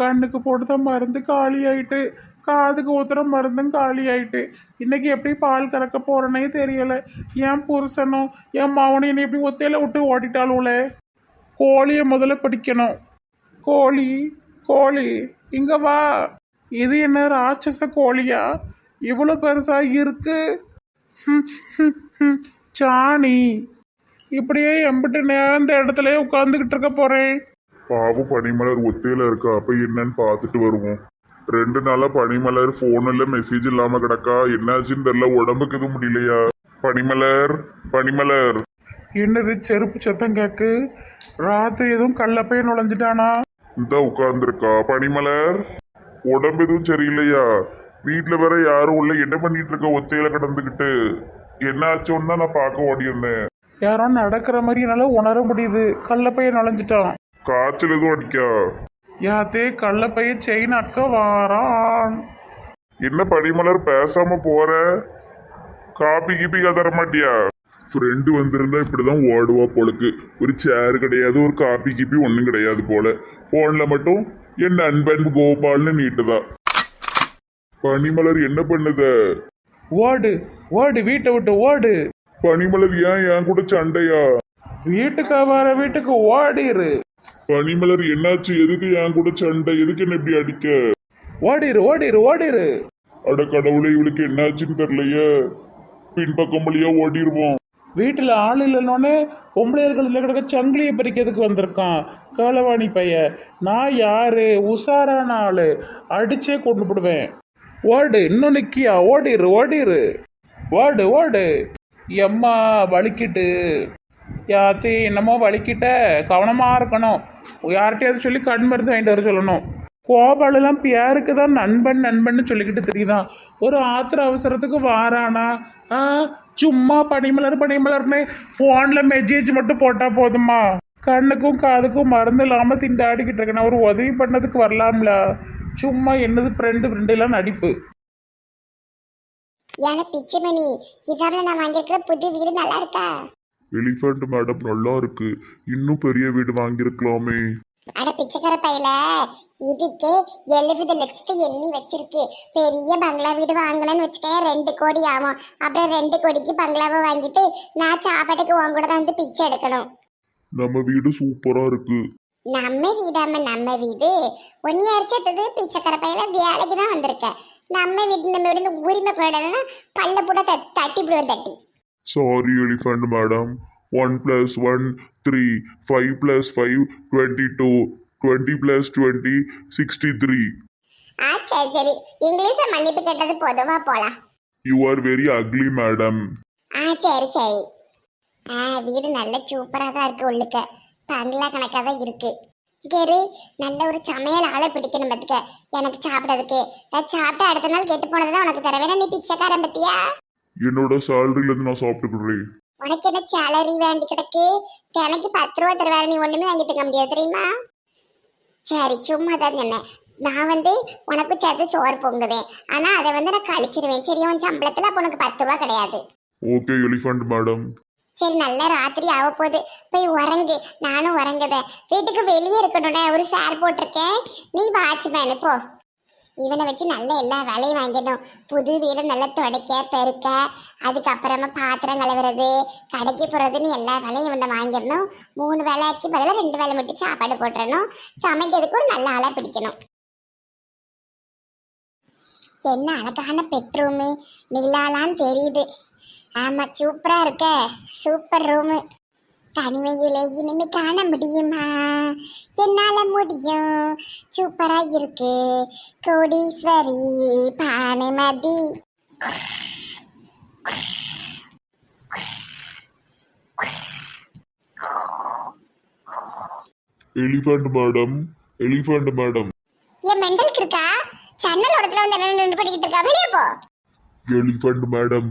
கண்ணுக்கு போடுத மருந்து காலி ஆயிட்டு காதுக்கு ஊத்துற மருந்தும் காலி ஆயிட்டு இன்னைக்கு எப்படி பால் கறக்க போறேனே தெரியல. என் புருஷனும் என் மாவனும் என்னை எப்படி ஒத்தையில விட்டு ஓட்டிட்டாலும்ல கோழியை முதல்ல பிடிக்கணும். கோழி கோழி இங்க வா. இது என்ன ராட்சச கோழியா? இவ்வளோ பெருசா இருக்கு. சாணி. இப்படியே எம்பிட்டு நேரம் இந்த இடத்துல உட்காந்துக்கிட்டு இருக்க போறேன். பாவம் பனிமலர் ஒத்தையில இருக்கா? அப்ப என்னன்னு பார்த்துட்டு வருவோம். ரெண்டு நாளா பனிமலர் போன்ல மெசேஜ் இல்லாம கிடக்கா? என்னாச்சுன்னு தெரியல உடம்புக்கு எதுவும் முடியலையா? பனிமலர் பனிமலர். என்னது செருப்பு சத்தம் கேக்கு? ராத்திரி எதுவும் கள்ளப்பைய நுழைஞ்சிட்டானா? இந்த உட்கார்ந்துருக்கா பனிமலர். உடம்பு எதுவும் சரியில்லையா? வீட்டுல வேற யாரும் உள்ள என்ன பண்ணிட்டு இருக்க ஒத்தையில கிடந்துக்கிட்டு? என்ன ஆச்சோன்னு தான் நான் பார்க்க ஓடி இருந்தேன் யாரோ நடக்கிற மாதிரி என்னால் உணர முடியுது. கள்ளப்பைய நுழைஞ்சிட்டான். காய்ச்சல் எதுவும் அடிக்கா. யாத்தே கள்ளப்பைய செயின் அக்க வாரான். என்ன பனிமலர் பேசாம போற? காப்பி கிப்பி தர மாட்டியா? ஃப்ரெண்டு வந்திருந்தா இப்படிதான் ஓடுவா போலுக்கு. ஒரு சேர் கிடையாது ஒரு காப்பி கிப்பி ஒன்றும் கிடையாது போல. போன்ல மட்டும் என் நண்பன் கோபால்னு நீட்டுதா. பனிமலர் என்ன பண்ணுத? ஓடு ஓடு வீட்டை விட்டு ஓடு. பனிமலர் ஏன் என் கூட சண்டையா? வீட்டுக்கு வர வீட்டுக்கு ஓடிரு. பனிமலர் என்னாச்சு? எதுக்கு என் கூட சண்டை? எதுக்கு என்ன இப்படி அடிக்க? ஓடிரு ஓடிரு ஓடிரு. அட கடவுளை இவளுக்கு என்னாச்சுன்னு தெரியலையே. பின்பக்கம் வழியா ஓடிடுவோம் வீட்டில் ஆள் இல்லைன்னொன்னே பொம்பளையர்கள் கிடக்க சங்கிலியை பறிக்கிறதுக்கு வந்திருக்கான். காலவாணி பையன். நான் யாரு? உஷாரான ஆளு. அடிச்சே கொண்டு போடுவேன். ஓடு இன்னும் நிக்கியா? ஓடிரு ஓடிரு. ஓடு ஓடு. எம்மா வலிக்கிட்டு. யாச்சு என்னமோ வலிக்கிட்ட கவனமாக இருக்கணும். யார்கிட்டயாவது சொல்லி கண் மருந்து வாங்கிட்டு வர சொல்லணும். கோபாலெல்லாம் பேருக்கு தான் நண்பன் நண்பன்னு சொல்லிக்கிட்டு தெரியுதான் ஒரு ஆத்திர அவசரத்துக்கு வாரானா? ஆ சும்மா பனிமலர் பனிமலர்னு ஃபோனில் மெசேஜ் மட்டும் போட்டால் போதுமா? கண்ணுக்கும் காதுக்கும் மருந்து இல்லாமல் திண்டாடிக்கிட்டு இருக்கேன். ஒரு உதவி பண்ணதுக்கு வரலாம்ல. சும்மா என்னது ஃப்ரெண்டு ஃப்ரெண்டுலாம் நடிப்பு. ஏன்னா பிச்சைமணி இதால நான் வாங்கியிருக்கிற புது வீடு நல்லா இருக்கா? எலிஃபண்ட் மேடம் நல்லா இருக்கு. இன்னும் பெரிய வீடு வாங்கியிருக்கலாமே. அட பிச்சைக்கார பையில இதுக்கே எழுபது லட்சத்தை எண்ணி வச்சிருக்கு. பெரிய பங்களா வீடு வாங்கணும்னு வச்சுக்கேன் ரெண்டு கோடி ஆகும். அப்புறம் ரெண்டு கோடிக்கு பங்களாவை வாங்கிட்டு நான் சாப்பாட்டுக்கு உன் கூட தான் வந்து பிச்சை எடுக்கணும். நம்ம வீடு சூப்பரா இருக்கு. நம்ம வீடாம நம்ம வீடு. ஒன்னு அரைச்சது பிச்சைக்கார பையில வேலைக்கு தான் வந்திருக்க. நம்ம வீடு நம்ம வீடு உரிமை கொண்டாடனா பல்ல போட தட்டி விடுவேன் தட்டி. Sorry elephant madam one plus one three five plus five twenty two twenty plus twenty sixty three ஆ சரி சரி. இங்கிலீஷ்ல மன்னிப்பு கேட்டது பொதுவா போலாம். You are very ugly madam ஆ சரி சரி. ஆ வீடு நல்ல சூப்பராக தான் இருக்கு உள்ளுக்க. பங்களா கணக்காக தான் இருக்கு. கேரு நல்ல ஒரு சமையல் ஆளை பிடிக்கணும் பத்துக்க. எனக்கு சாப்பிடறதுக்கு. நான் சாப்பிட்டு அடுத்த நாள் கெட்டு போனது தான் உனக்கு தர வேணா நீ பிச்சைக்காரன் பத்தியா? என்னோட சேலரியில இருந்து நான் சாப்பிட்டுக்கிறேன் உனக்கு என்ன சேலரி வேண்டி கிடக்கு? தினைக்கு பத்து ரூபா தருவாரு நீ ஒண்ணுமே வாங்கி தங்க முடியாது தெரியுமா? சரி சும்மா தான் சொன்னேன். நான் வந்து உனக்கு சேர்த்து சோறு பொங்குவேன். ஆனா அதை வந்து நான் கழிச்சிருவேன். சரி உன் சம்பளத்துல அப்ப உனக்கு பத்து ரூபா கிடையாது. ஓகே எலிஃபண்ட் மேடம் சரி நல்ல ராத்திரி ஆக போகுது. போய் உறங்கு. நானும் உறங்குதேன் வீட்டுக்கு வெளியே இருக்கணும்னே ஒரு சார் போட்டிருக்கேன். நீ வாட்ச்மேனு போ. இவனை வச்சு நல்ல எல்லா வேலையும் வாங்கிடணும். புது வீடு நல்லா துடைக்க பெருக்க அதுக்கப்புறமா பாத்திரம் கழுவுறது கடைக்கு போகிறதுன்னு எல்லா வேலையும் இவனை வாங்கிடணும். மூணு வேலைக்கு பதிலாக ரெண்டு வேலை மட்டும் சாப்பாடு போட்டுறணும். சமைக்கிறதுக்கு ஒரு நல்ல ஆளாக பிடிக்கணும். என்ன அழகான பெட்ரூமு. நிலாலாம் தெரியுது. ஆமாம் சூப்பராக இருக்க. Super room. தனிமையிலே இனிமே காண முடியுமா? என்னால முடியும். சூப்பரா இருக்கு. கோடீஸ்வரி Bhanumathi. Elephant madam elephant madam என் மெண்டலுக்கு இருக்கா சன்னல் இடத்துல வந்து என்ன நின்று படிக்கிட்டு இருக்கா? வெளியே போ. எலிஃபண்ட் மேடம்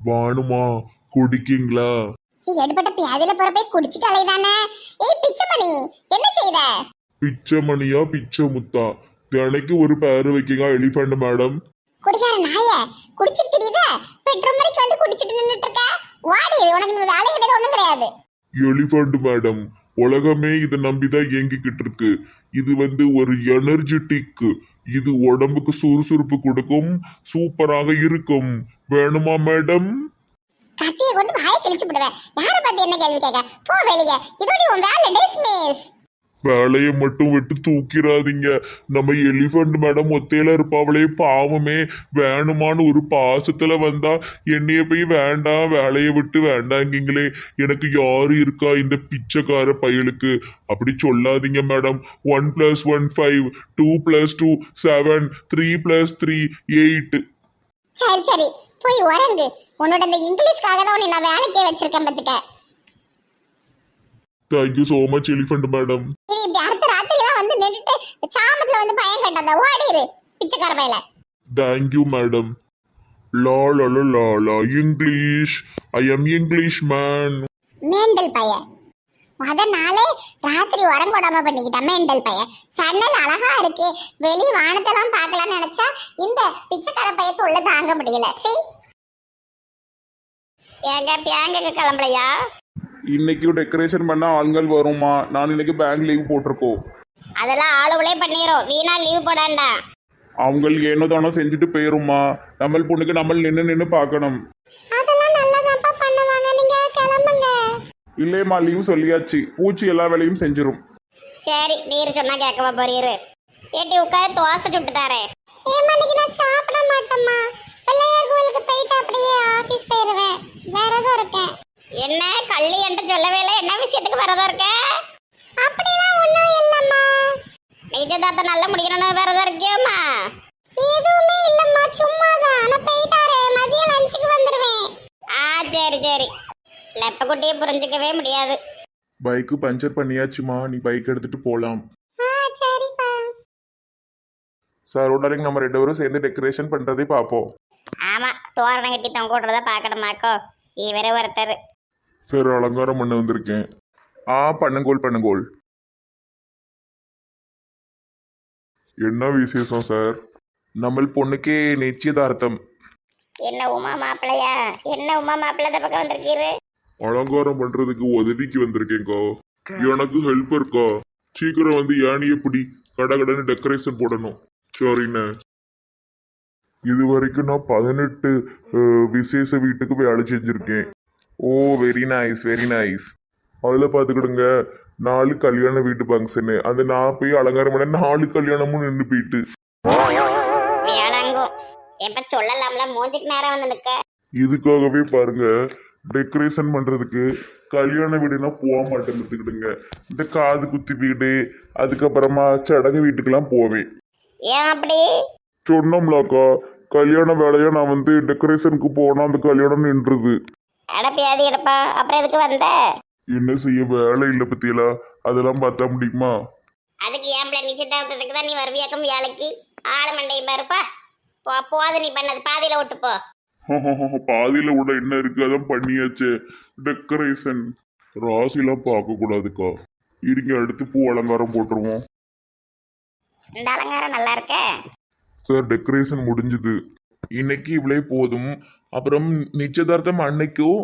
வாணுமா குடிக்கீங்களா? எடுபட்ட பியாதில போறப்ப குடிச்சிட்டு அலைதானே? ஏய் பிச்சைமணி என்ன செய்த? பிச்சை மணியா பிச்சை முத்தா தினைக்கு ஒரு பேரு வைக்கீங்க எலிஃபண்ட் மேடம் குடிக்கார நாய குடிச்சிட்டு தெரியுத? பெட்ரூம் வரைக்கும் வந்து குடிச்சிட்டு நின்னுட்டு இருக்க வாடி உனக்கு வேலை கிடையாது ஒண்ணும் கிடையாது. எலிஃபண்ட் மேடம் உலகமே இதை நம்பிதான் இயங்கிக்கிட்டு இருக்கு. இது வந்து ஒரு எனர்ஜெட்டிக் இது உடம்புக்கு சுறுசுறுப்பு கொடுக்கும் சூப்பராக இருக்கும். வேணுமா மேடம் கத்தியை கொண்டு வாயை கிழிச்சு விடுவேன் யாரை பார்த்து என்ன கேள்வி கேட்க? போ வெளியே. இதோட உன் வேலை டிஸ்மிஸ் வேலையை மட்டும் விட்டு தூக்கிடாதீங்க. நம்ம எலிஃபண்ட் மேடம் ஒத்தையில இருப்பாவளே பாவமே. வேணுமான்னு ஒரு பாசத்துல வந்தா என்னைய போய் வேண்டாம் வேலையை விட்டு வேண்டாங்கீங்களே. எனக்கு யாரு இருக்கா இந்த பிச்சைக்கார பயலுக்கு? அப்படி சொல்லாதீங்க madam one plus one five two plus two seven three plus three eight சரி சரி. போய் உறங்கு. உன்னோட இந்த இங்கிலீஷ்க்காக தான் உன்னை நான் வேலைக்கே வச்சிருக்கேன் பார்த்துக்க. Thank you so much elephant madam இனி இப்படி அடுத்த ராத்திரிலாம் வந்து நின்றுட்டு சாமத்துல வந்து பயம் கட்டாத. ஓடிரு பிச்சைக்கார பையில. தேங்க்யூ மேடம் லா லா லா English I am English man mental பையன். முத நாளே ராத்திரி உறங்கோடாம பண்ணிக்கிட்டேன் மேண்டல் பையன். சன்னல் அழகா இருக்கு. வெளி வானத்தெல்லாம் பார்க்கலாம்னு நினைச்சா இந்த பிச்சைக்கார பையன் தொல்லை தாங்க முடியல. சி. ஏங்க பியாங்க கிளம்பலையா? இன்னைக்கு டெக்கரேஷன் பண்ண ஆண்கள் வருமா நான் இன்னைக்கு பேங்க் லீவ் போட்டிருக்கோம் அதெல்லாம் ஆளுகளே பண்ணிரும். வீணா லீவ் போடாண்டா. அவங்களுக்கு என்ன தானோ செஞ்சுட்டு போயிருமா நம்ம பொண்ணுக்கு நம்ம நின்று நின்று பார்க்கணும் அதெல்லாம் நல்லதாப்பா பண்ணுவாங்க நீங்க கிளம்புங்க இல்லையம்மா லீவ் சொல்லியாச்சு. பூச்சி எல்லா வேலையும் செஞ்சிரும். சரி நீர் சொன்னா கேட்கவா போறீரு ஏட்டி உட்காந்து தோசை சுட்டு தரேன் ஏமா இன்னைக்கு நான் சாப்பிட மாட்டேம்மா. பிள்ளையார் கோயிலுக்கு போயிட்டு அப்படியே ஆபீஸ் போயிருவேன். விரதம் இருக்கேன். என்ன கள்ளி என்று சொல்லவே இல்லை. என்ன விஷயத்துக்கு வரதா இருக்க? அப்படிலாம் ஒன்றும் இல்லைம்மா. நிஜதாத்த நல்ல முடிக்கணும்னு வரதா இருக்கியோம்மா? எதுவுமே இல்லைம்மா சும்மா தான் நான் போயிட்டாரே மதியம் லஞ்சுக்கு வந்துடுவேன் ஆ சரி சரி. லெப்ப குட்டியை புரிஞ்சுக்கவே முடியாது. பைக்கு பஞ்சர் பண்ணியாச்சுமா நீ பைக் எடுத்துட்டு சரிப்பா. சார் உடனே நம்ம ரெண்டு பேரும் சேர்ந்து டெக்கரேஷன் பண்ணுறதே பார்ப்போம் ஆமா தோரணம் கட்டி தொங்க விட்றத பார்க்கணுமாக்கோ இவரே ஒருத்தர். சார் அலங்காரம் பண்ண வந்திருக்கேன். ஆ பண்ணுங்கோல் பண்ணுங்கோல். என்ன விசேஷம் சார்? நம்ம பொண்ணுக்கே நிச்சயதார்த்தம். என்ன உமா மாப்பிள்ளையா? என்ன உமா மாப்பிள்ளை இந்த பக்கம் வந்திருக்கீரு? அலங்காரம் பண்றதுக்கு உதவிக்கு வந்திருக்கேன்க்கா எனக்கு ஹெல்ப் இருக்கா? சீக்கிரம் வந்து ஏனி எப்படி கடகடன்னு டெக்கரேஷன் போடணும். சரிண்ணே இது வரைக்கும் நான் பதினெட்டு விசேஷ வீட்டுக்கு வேலை செஞ்சிருக்கேன் oh very nice very nice அதில் பார்த்துக்கிடுங்க நாலு கல்யாண வீட்டு ஃபங்க்ஷனு அந்த நான் போய் அலங்காரம் பண்ண நாலு கல்யாணமும் நின்று போயிட்டு. வேளாங்கும் எப்ப சொல்லலாம்ல மூஞ்சிக்கு நேரம் வந்து நிக்க. இதுக்காகவே பாருங்க டெக்கரேஷன் பண்றதுக்கு கல்யாண வீடுனா போக மாட்டேன் இந்த காது குத்தி வீடு அதுக்கப்புறமா சடங்கு வீட்டுக்கெல்லாம் போவேன். ஏன் அப்படி? சொன்னோம்லாக்கா கல்யாண வேலையா நான் வந்து டெக்கரேஷனுக்கு போனா அந்த கல்யாணம் நின்றுது. அடப்பியாதி எடுப்பா அப்புறம் எதுக்கு வந்த? என்ன செய்ய வேலை இல்லை பத்தியலா? அதெல்லாம் பார்த்தா முடியுமா? அதுக்கு ஏன் பிள்ளை நிச்சயதார்த்தத்துக்கு தான் நீ வருவியாக்கும் வேலைக்கு? ஆள மண்டையும் பாருப்பா. போ போது நீ பண்ணது பாதியில விட்டு போ. பாதியில விட என்ன இருக்கு? அதான் பண்ணியாச்சு. டெக்கரேஷன் ராசிலாம் பார்க்க கூடாதுக்கா. இருங்க அடுத்து பூ அலங்காரம் போட்டுருவோம். இந்த அலங்காரம் நல்லா இருக்க? சார் டெக்கரேஷன் முடிஞ்சுது. இன்னைக்கு இவ்வளே போதும். அப்புறம் நிச்சயதார்த்தம் அன்னைக்கும்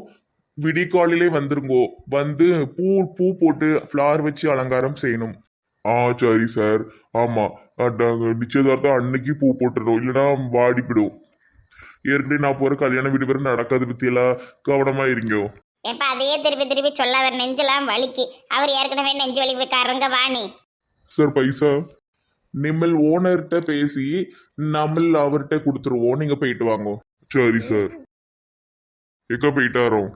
விடிகாலிலே வந்துருங்கோ. வந்து பூ பூ போட்டு ஃப்ளவர் வச்சு அலங்காரம் செய்யணும். ஆ சரி சார் ஆமா. அதாங்க, நிச்சயதார்த்தம் அன்னைக்கு பூ போட்டுடும் இல்லைன்னா வாடிப்பிடும் ஏற்கனவே நான் போற கல்யாண வீடு பேர் நடக்காது பத்தியெல்லாம் கவனமா இருங்கோ. எப்ப அதையே திருப்பி திருப்பி சொல்லாத நெஞ்செல்லாம் வலிக்கு. அவர் ஏற்கனவே நெஞ்சு வலிக்காரங்க வாணி சார் பைசா. நிம்மல் ஓனர்கிட்ட பேசி நம்ம அவர்கிட்ட கொடுத்துருவோம். நீங்க போயிட்டு வாங்கோ. சரி சார். எங்க போயிட்டாரோ?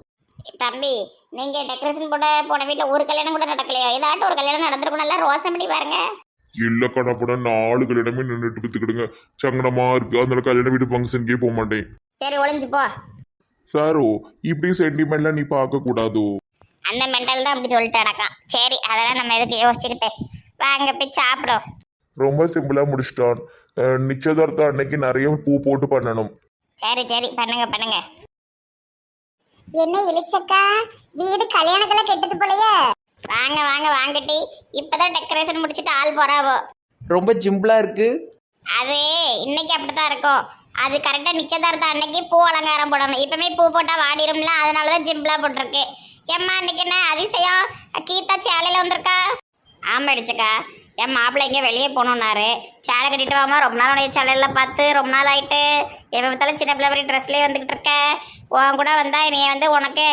தம்பி நீங்க டெக்கரேஷன் போட போன வீட்டுல ஒரு கல்யாணம் கூட நடக்கலையோ? ஏதாட்டும் ஒரு கல்யாணம் நடந்திருக்கும் நல்லா ரோசம் பண்ணி பாருங்க. இல்ல நாலு கல்யாணமே நின்றுட்டு பத்துக்கிடுங்க சங்கடமா இருக்கு. அதனால கல்யாண வீடு ஃபங்க்ஷனுக்கே போக மாட்டேன். சரி ஒளிஞ்சு போ. சாரோ இப்படி சென்டிமெண்ட்லாம் நீ பார்க்க கூடாதோ. அந்த மெண்டல் தான் அப்படி சொல்லிட்டு அடக்கான் சரி அதெல்லாம் நம்ம எதுக்கு யோசிச்சுக்கிட்டு? வாங்க போய் சாப்பிடும் ரொம்ப சிம்பிளா முடிச்சிட்டான். அஹ் நிச்சயதார்த்தம் அன்னைக்கு நிறைய பூ போட்டு பண்ணணும். சரி சரி பண்ணுங்க பண்ணுங்க. என்ன இழிச்சக்கா வீடு கல்யாணக்கெல்லாம் கெட்டது போலயே. வாங்க வாங்க வாங்கட்டி இப்பதான் டெக்கரேஷன் முடிச்சிட்டு ஆள் போறாவோ. ரொம்ப சிம்பிளாக இருக்கு. அது இன்னைக்கு அப்படித்தான் இருக்கும். அது கரெக்டா நிச்சயதார்த்தம் அன்னைக்கு பூ அலங்காரம் போடணும். இப்பவுமே பூ போட்டா வாடிரும்ல அதனாலதான் சிம்பிளா போட்டிருக்கு. ஏம்மா இன்னைக்கு என்ன அதிசயம்? கீதா சேலையில வந்திருக்கா? ஆமா அடிச்சக்கா. என் மாப்பிள்ளை எங்கேயோ வெளியே போகணுன்னாரு சேலை கட்டிட்டு வாமா ரொம்ப நாள் உடைய சேலையில பார்த்து ரொம்ப நாள் ஆயிட்டு. எப்போ பார்த்தாலும் சின்ன பிள்ளை மாதிரி ட்ரெஸ்லேயே வந்துக்கிட்டு இருக்க. உன் கூட வந்தால் நீ வந்து உனக்கு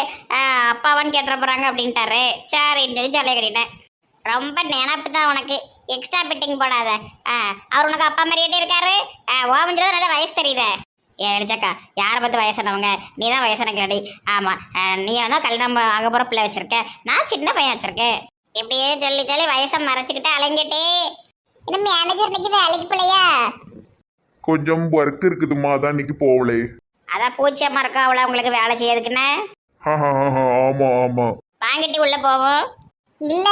அப்பாவான்னு கேட்டுற போகிறாங்க அப்படின்ட்டாரு. சரின்னு சொல்லி ஜாலியாக கட்டிட்டேன். ரொம்ப நினப்பு தான் உனக்கு. எக்ஸ்ட்ரா பிட்டிங் போடாத. ஆ அவர் உனக்கு அப்பா மாதிரியே இருக்காரு. ஆ ஓமஞ்சது நல்ல வயசு தெரியுதே. ஏ எழுச்சக்கா யாரை பார்த்து வயசானவங்க? நீ தான் வயசான கேடி ஆமாம் நீ வந்து கல்யாணம் ஆக போகிற பிள்ளை வச்சிருக்க. நான் சின்ன பையன் வச்சிருக்கேன். இப்படியே சொல்லி சொல்லி வயசை மறைச்சிக்கிட்டு அலைஞ்சிட்டே. இன்னும் மேனேஜர் இன்னைக்கு அழைக்கு பிள்ளையா கொஞ்சம் ஒர்க் இருக்குதுமா அதான் இன்னைக்கு போகலே. அதான் பூச்சியம்மா இருக்கா அவளை உங்களுக்கு வேலை செய்யறதுக்குன்னு ஆமா ஆமா. வாங்கிட்டு உள்ள போவோம். இல்ல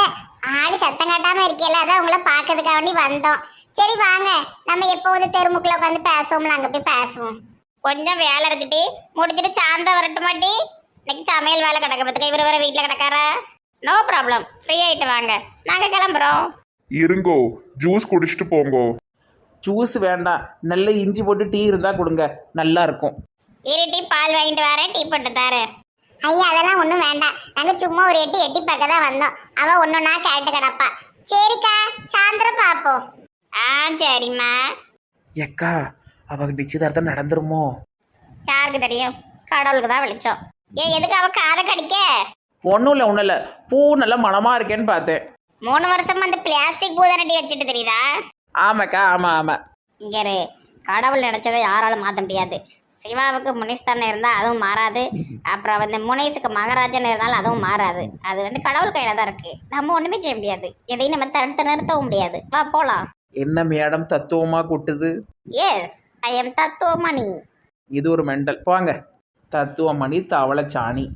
ஆளு சத்தம் காட்டாம இருக்கல அதான் உங்களை பாக்கிறதுக்காக வேண்டி வந்தோம். சரி வாங்க. நம்ம எப்போது தெருமுக்குள்ள உட்காந்து பேசுவோம்ல அங்க போய் பேசுவோம். கொஞ்சம் வேலை இருக்குட்டி முடிச்சிட்டு சாந்த வரட்டு மாட்டி இன்னைக்கு சமையல் வேலை கிடக்க பத்துக்க இவர் வர வீட்டில் கிடக்காரா? நோ ப்ராப்ளம் ஃப்ரீ ஆயிட்டு வாங்க. நாங்க கிளம்புறோம். இருங்கோ ஜூஸ் குடிச்சிட்டு போங்கோ. ஜூஸ் வேண்டாம். நல்ல இஞ்சி போட்டு டீ இருந்தால் கொடுங்க. நல்லா இருக்கும் இரு டீ பால் வாங்கிட்டு வரேன். டீ போட்டு தரேன் ஐயா அதெல்லாம் ஒன்றும் வேண்டாம். நாங்கள் சும்மா ஒரு எட்டி எட்டி பார்க்க தான் வந்தோம். அவ ஒன்றுனா கேட்டு கிடப்பா. சரிக்கா சாயந்தரம் பார்ப்போம். ஆ சரிம்மா. எக்கா அவங்க நிச்சயதார்த்தம் நடந்துருமோ? யாருக்கு தெரியும்? கடவுளுக்கு தான் வெளிச்சம். ஏ எதுக்கு அவ காதை கடிக்க? ஒன்றும் இல்லை ஒன்றும் இல்லை. பூ நல்லா மனமாக இருக்கேன்னு பார்த்தேன். மூணு வருஷமா அந்த பிளாஸ்டிக் பூ தானடி வச்சுட்டு தெரியுதா? ஆமாக்கா ஆமாம் ஆமாம் இங்க கடவுள் நினைச்சதை யாராலும் மாற்ற முடியாது. சிவாவுக்கு முனிஸ்தானம் இருந்தால் அதுவும் மாறாது. அப்புறம் வந்து முனேஷுக்கு மகராஜன் இருந்தாலும் அதுவும் மாறாது. அது வந்து கடவுள் கையில தான் இருக்கு. நம்ம ஒண்ணுமே செய்ய முடியாது. எதையும் நம்ம தடுத்து நிறுத்தவும் முடியாது. வா போலாம். என்ன மேடம் தத்துவமாக கொட்டுது? எஸ் ஐ எம் தத்துவமணி. இது ஒரு மெண்டல். போங்க. தத்துவமணி தவளை சாணி